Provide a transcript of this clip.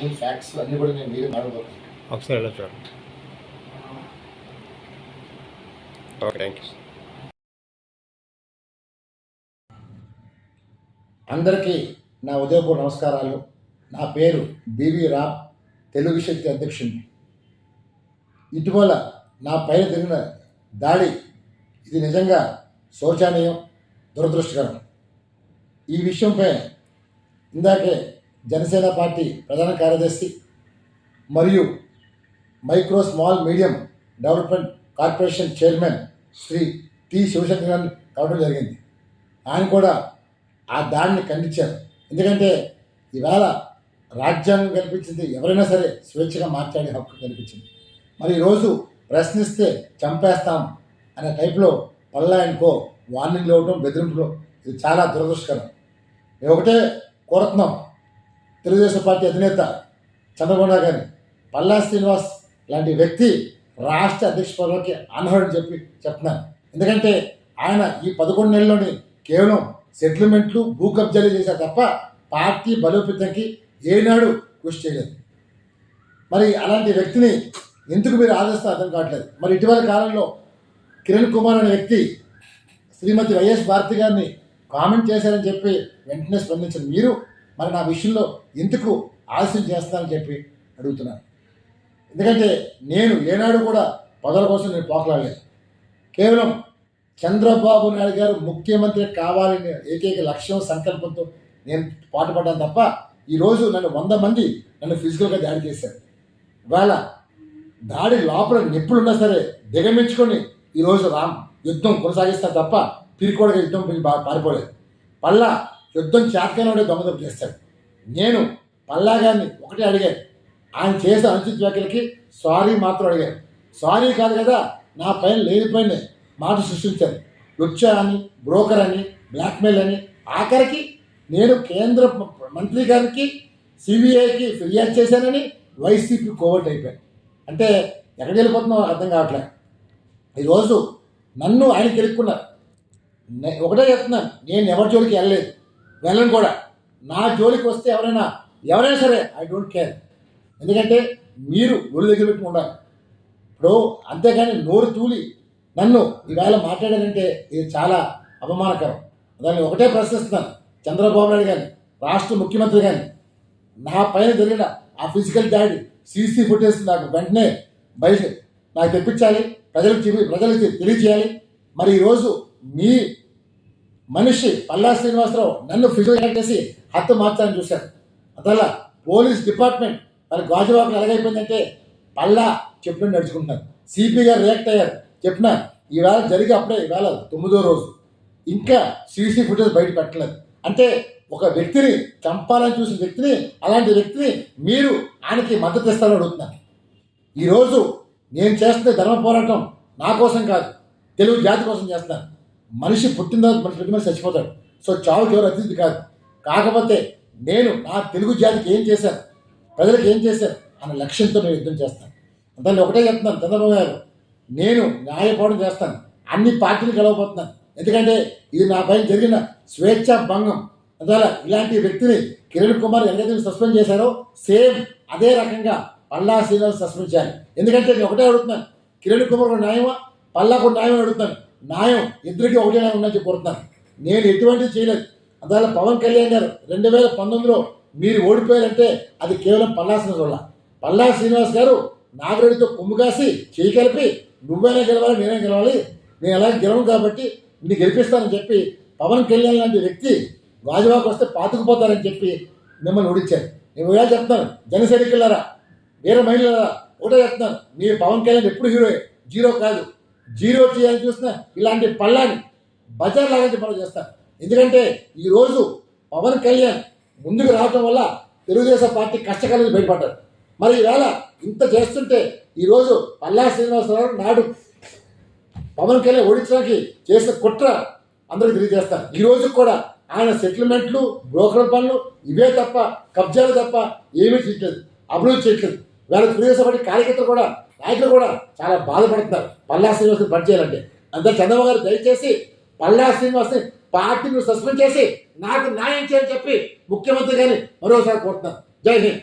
కొన్ని ఫ్యాక్ట్స్ అన్నీ కూడా నేను మీరు మాట్లాడబోతున్నాను. ఒకసారి ఇలా చూడండి. ఓకే థ్యాంక్ యూ అందరికీ నా ఉదయపూర్ నమస్కారాలు. నా పేరు బివి రామ్ తెలుగు శక్తి అధ్యక్షుడిని ఇటీవల నా పైన జరిగిన దాడి ఇది నిజంగా శోచనీయం దురదృష్టకరం. ఈ విషయంపై ఇందాకే జనసేన పార్టీ ప్రధాన కార్యదర్శి మరియు micro small medium development corporation chairman Shri T Sivasankaran కావడం జరిగింది. ఆయన కూడా ఆ దాడిని ఖండించారు. ఎందుకంటే ఈవేళ రాజ్యాంగం కల్పించింది ఎవరైనా సరే స్వేచ్ఛగా మాట్లాడే హక్కు కల్పించింది. మరి ఈరోజు ప్రశ్నిస్తే చంపేస్తాం అనే టైప్లో పల్లాయనికో వార్నింగ్లు ఇవ్వడం బెదిరింపులు ఇది చాలా దురదృష్టకరం. ఒకటే కోరుతున్నాం తెలుగుదేశం పార్టీ అధినేత చంద్రబాబు నాయుడు గారిని. పల్లా శ్రీనివాస్ లాంటి వ్యక్తి రాష్ట్ర అధ్యక్ష పదవికి అనర్హుడని చెప్పి చెప్తున్నాను. ఎందుకంటే ఆయన ఈ పదకొండు నెలల్లోని కేవలం సెటిల్మెంట్లు భూ కబ్జాలు చేశారు తప్ప పార్టీ బలోపేతంకి ఏనాడు కృషి చేయలేదు. మరి అలాంటి వ్యక్తిని ఎందుకు మీరు ఆదరిస్తే అర్థం కావట్లేదు. మరి ఇటీవల కాలంలో కిరణ్ కుమార్ అనే వ్యక్తి శ్రీమతి వైఎస్ భారతి గారిని కామెంట్ చేశారని చెప్పి వెంటనే స్పందించిన మీరు మరి నా విషయంలో ఎందుకు ఆలస్యం చేస్తానని చెప్పి అడుగుతున్నాను. ఎందుకంటే నేను ఏనాడు కూడా పదవుల కోసం నేను పోకలాడలేదు కేవలం చంద్రబాబు నాయుడు గారు ముఖ్యమంత్రి కావాలనే ఏకైక లక్ష్యం సంకల్పంతో నేను పాటుపడ్డాను తప్ప ఈరోజు నన్ను వంద మంది నన్ను ఫిజికల్గా దాడి చేశారు. ఇవాళ దాడి లోపల నిప్పులున్నా సరే దిగమించుకొని ఈరోజు రామ్ యుద్ధం కొనసాగిస్తారు తప్ప పిరికోడగా యుద్ధం పారిపోలేదు. పల్లా యుద్ధం చేతకాలంలో దొంగతనం చేస్తాడు. నేను పల్లాగాన్ని ఒకటే అడిగాను. ఆయన చేసే అనుచిత వ్యాఖ్యలకి సారీ మాత్రం అడిగాను. సారీ కాదు కదా నా పైన లేనిపోయిన మాట సృష్టించారు లుచ్చ అని బ్రోకర్ అని బ్లాక్మెయిల్ అని ఆఖరికి నేను కేంద్ర మంత్రి గారికి సిబిఐకి ఫిర్యాదు చేశానని వైసీపీ కోవర్ట్ అయిపోయాను. అంటే ఎక్కడికి వెళ్ళిపోతున్నావు అర్థం కావట్లేదు ఈరోజు నన్ను ఆయన గెలుక్కున్నారు ఒకటే చెప్తున్నాను నేను ఎవరి జోలికి వెళ్ళలేదు. వెళ్ళను కూడా. నా జోలికి వస్తే ఎవరైనా ఎవరైనా సరే ఐ డోంట్ కేర్ ఎందుకంటే మీరు ఒళ్ళు దగ్గర పెట్టుకుని ఉండాలి. ఇప్పుడు అంతేకాని నోరు తూలి నన్ను ఈవేళ మాట్లాడాలంటే ఇది చాలా అవమానకరం దాన్ని ఒకటే ప్రశ్నిస్తున్నాను. చంద్రబాబు నాయుడు కానీ రాష్ట్ర ముఖ్యమంత్రి కానీ నా పైన జరిగిన ఆ ఫిజికల్ దాడి సీసీ ఫుటేజ్ నాకు వెంటనే బయట నాకు తెప్పించాలి. ప్రజలకు చెప్పి ప్రజలకు తెలియజేయాలి. మరి ఈరోజు మీ మనిషి పల్లా శ్రీనివాసరావు నన్ను ఫిజికల్ చేసి హత్య మార్చాలని చూశారు. అదల్లా పోలీస్ డిపార్ట్మెంట్ మరి గాజువాకులు ఎలాగైపోయిందంటే పల్లా చెప్పిన నడుచుకుంటున్నారు. సిపి గారు రియాక్ట్ అయ్యారు. చెప్పిన ఈవేళ జరిగి అప్పుడే ఈవేళ తొమ్మిదో రోజు. ఇంకా సీసీ ఫుటేజ్ బయట పెట్టలేదు. అంటే ఒక వ్యక్తిని చంపాలని చూసిన వ్యక్తిని అలాంటి వ్యక్తిని మీరు ఆయనకి మద్దతు ఇస్తారని అడుగుతున్నాను ఈరోజు నేను చేస్తున్న ధర్మ పోరాటం నా కోసం కాదు తెలుగు జాతి కోసం చేస్తున్నాను మనిషి పుట్టిన తర్వాత మన ప్రతి మనిషి చచ్చిపోతాడు. సో చావుకి ఎవరు అతిథి కాదు. కాకపోతే నేను నా తెలుగు జాతికి ఏం చేశాను? ప్రజలకు ఏం చేశాను? అన్న లక్ష్యంతో నేను యుద్ధం చేస్తాను. దాన్ని ఒకటే చెప్తున్నాను చంద్రబాబు గారు. నేను న్యాయపోవడం చేస్తాను. అన్ని పార్టీలు గెలవబోతున్నాను. ఎందుకంటే ఇది నా పైన జరిగిన స్వేచ్ఛా భంగం. అందువల్ల ఇలాంటి వ్యక్తిని కిరణ్ కుమార్ ఎలాగైతే సస్పెండ్ చేశారో సేమ్ అదే రకంగా పల్లా శ్రీనివాస్ సస్పెండ్ చేయాలి. ఎందుకంటే నేను ఒకటే అడుగుతున్నాను కిరణ్ కుమార్ న్యాయమా? పల్లాకు న్యాయం అడుగుతాను న్యాయం ఇద్దరికి ఒకటే న్యాయం ఉందని కోరుతున్నాను నేను ఎటువంటిది చేయలేదు. అందువల్ల పవన్ కళ్యాణ్ గారు రెండు వేల పంతొమ్మిదిలో మీరు ఓడిపోయారంటే అది కేవలం పల్లా శ్రీనివాస్ వల్ల పల్లా శ్రీనివాస్ గారు నాగరెడ్డితో కొమ్ము కాసి చేయి కలిపి నువ్వైనా గెలవాలి నేనే గెలవాలి నేను ఎలా గెలవను కాబట్టి నీ గెలిపిస్తానని చెప్పి పవన్ కళ్యాణ్ లాంటి వ్యక్తి గాజువాకు వస్తే పాతుకుపోతారని చెప్పి మిమ్మల్ని ఓడించారు. నేను ఇలా చెప్తాను జనసైనికులారా వీర మహిళలారా ఒకటే చెప్తున్నాను. మీ పవన్ కళ్యాణ్ ఎప్పుడు హీరో జీరో కాదు. జీరో చేయాలని చూస్తున్నా. ఇలాంటి పళ్ళాన్ని బజార్ లాగా పనులు చేస్తాం. ఎందుకంటే ఈరోజు పవన్ కళ్యాణ్ ముందుకు రావటం వల్ల తెలుగుదేశం పార్టీ కష్టకాలం బయటపడ్డారు. మరి ఈవేళ ఇంత చేస్తుంటే ఈరోజు పల్లా శ్రీనివాసరావు నాడు పవన్ కళ్యాణ్ ఓడించడానికి చేసిన కుట్ర అందరికి తెలియజేస్తారు ఈ రోజు కూడా ఆయన సెటిల్మెంట్లు బ్రోకర్ పనులు ఇవే తప్ప కబ్జాలు తప్ప ఏమీ చేయట్లేదు. అభివృద్ధి చేయట్లేదు. వేళ తెలుగుదేశం పార్టీ కార్యకర్తలు కూడా నాయకులు కూడా చాలా బాధపడుతున్నారు. పల్లా శ్రీనివాస్ని పని చేయాలంటే. అంతే చంద్రబాబు గారు దయచేసి పల్లా శ్రీనివాస్ని పార్టీని సస్పెండ్ చేసి నాకు న్యాయం చేయని చెప్పి ముఖ్యమంత్రి గారిని మరోసారి కోరుతున్నాను. జై హింద్.